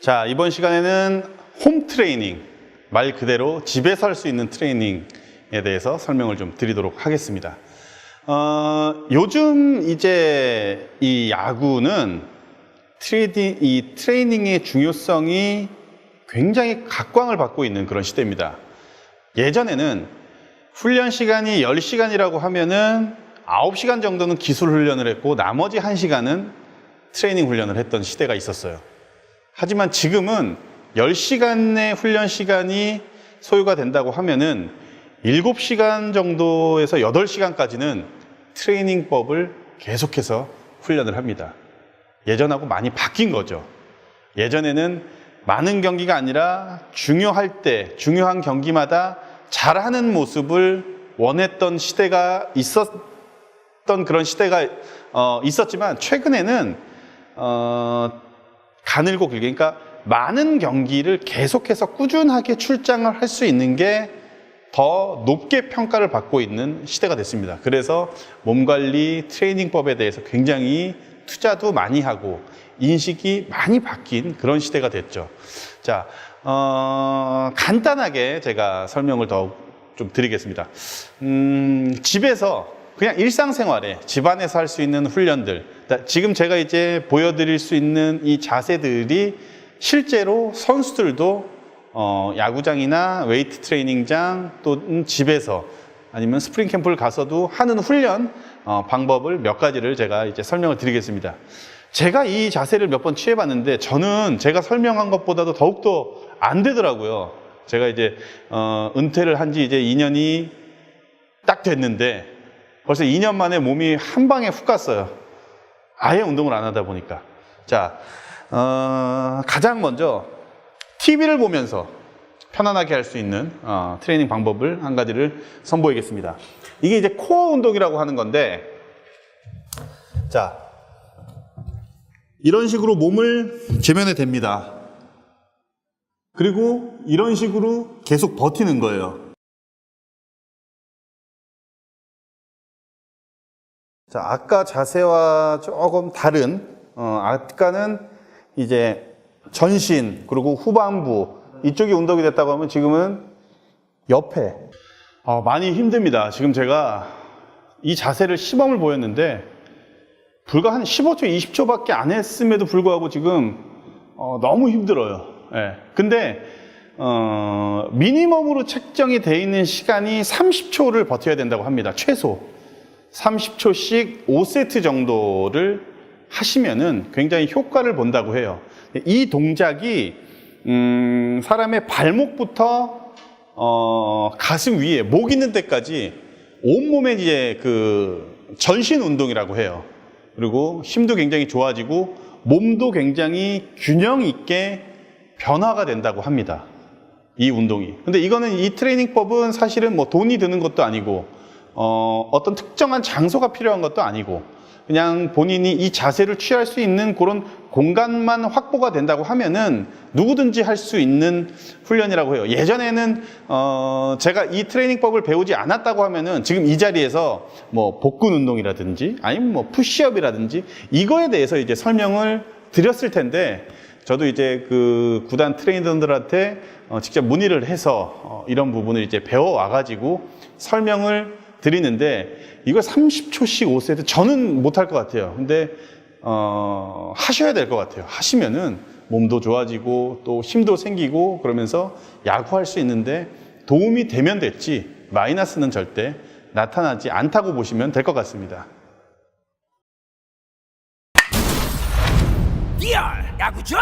자, 이번 시간에는 홈 트레이닝, 말 그대로 집에서 할 수 있는 트레이닝에 대해서 설명을 좀 드리도록 하겠습니다. 어, 요즘 이제 이 야구는 트레이딩, 이 트레이닝의 중요성이 굉장히 각광을 받고 있는 그런 시대입니다. 예전에는 훈련 시간이 10시간이라고 하면은 9시간 정도는 기술 훈련을 했고 나머지 1시간은 트레이닝 훈련을 했던 시대가 있었어요. 하지만 지금은 10시간의 훈련 시간이 소요가 된다고 하면은 7시간 정도에서 8시간까지는 트레이닝법을 계속해서 훈련을 합니다. 예전하고 많이 바뀐 거죠. 예전에는 많은 경기가 아니라 중요할 때, 중요한 경기마다 잘하는 모습을 원했던 시대가 있었던 그런 시대가 어, 있었지만 최근에는 어, 가늘고 길게 그러니까 많은 경기를 계속해서 꾸준하게 출장을 할 수 있는 게 더 높게 평가를 받고 있는 시대가 됐습니다. 그래서 몸 관리 트레이닝법에 대해서 굉장히 투자도 많이 하고 인식이 많이 바뀐 그런 시대가 됐죠. 자, 어, 간단하게 제가 설명을 더 좀 드리겠습니다. 음, 집에서 그냥 일상생활에 집안에서 할 수 있는 훈련들 자, 지금 제가 이제 보여드릴 수 있는 이 자세들이 실제로 선수들도 어, 야구장이나 웨이트 트레이닝장 또는 집에서 아니면 스프링 캠프를 가서도 하는 훈련 어, 방법을 몇 가지를 제가 이제 설명을 드리겠습니다. 제가 이 자세를 몇 번 취해봤는데 저는 제가 설명한 것보다도 더욱더 안 되더라고요. 제가 이제 어, 은퇴를 한 지 이제 2년이 딱 됐는데 벌써 2년 만에 몸이 한 방에 훅 갔어요. 아예 운동을 안 하다 보니까. 자, 어, 가장 먼저 TV를 보면서 편안하게 할 수 있는 어, 트레이닝 방법을 한 가지를 선보이겠습니다. 이게 이제 코어 운동이라고 하는 건데, 자, 이런 식으로 몸을 제면에 댑니다. 그리고 이런 식으로 계속 버티는 거예요. 자, 아까 자세와 조금 다른, 어, 아까는 이제 전신, 그리고 후반부, 이쪽이 운동이 됐다고 하면 지금은 옆에. 어, 많이 힘듭니다. 지금 제가 이 자세를 시범을 보였는데, 불과 한 15초, 20초밖에 안 했음에도 불구하고 지금 어, 너무 힘들어요. 예. 근데 어, 미니멈으로 책정이 돼 있는 시간이 30초를 버텨야 된다고 합니다. 최소 30초씩 5세트 정도를 하시면은 굉장히 효과를 본다고 해요. 이 동작이 음, 사람의 발목부터 어, 가슴 위에 목 있는 데까지 온몸의 이제 그 전신 운동이라고 해요. 그리고 힘도 굉장히 좋아지고 몸도 굉장히 균형 있게 변화가 된다고 합니다. 이 운동이. 근데 이거는 이 트레이닝법은 사실은 뭐 돈이 드는 것도 아니고 어, 어떤 특정한 장소가 필요한 것도 아니고 그냥 본인이 이 자세를 취할 수 있는 그런 공간만 확보가 된다고 하면은 누구든지 할 수 있는 훈련이라고 해요. 예전에는 어 제가 이 트레이닝법을 배우지 않았다고 하면은 지금 이 자리에서 뭐 복근 운동이라든지 아니면 뭐 푸시업이라든지 이거에 대해서 이제 설명을 드렸을 텐데 저도 이제 그 구단 트레이너들한테 어 직접 문의를 해서 어 이런 부분을 이제 배워 와가지고 설명을 드리는데 이거 30초씩 5세트 저는 못할 것 같아요. 근데 어, 하셔야 될 것 같아요. 하시면은 몸도 좋아지고 또 힘도 생기고 그러면서 야구할 수 있는데 도움이 되면 됐지 마이너스는 절대 나타나지 않다고 보시면 될 것 같습니다. 야구장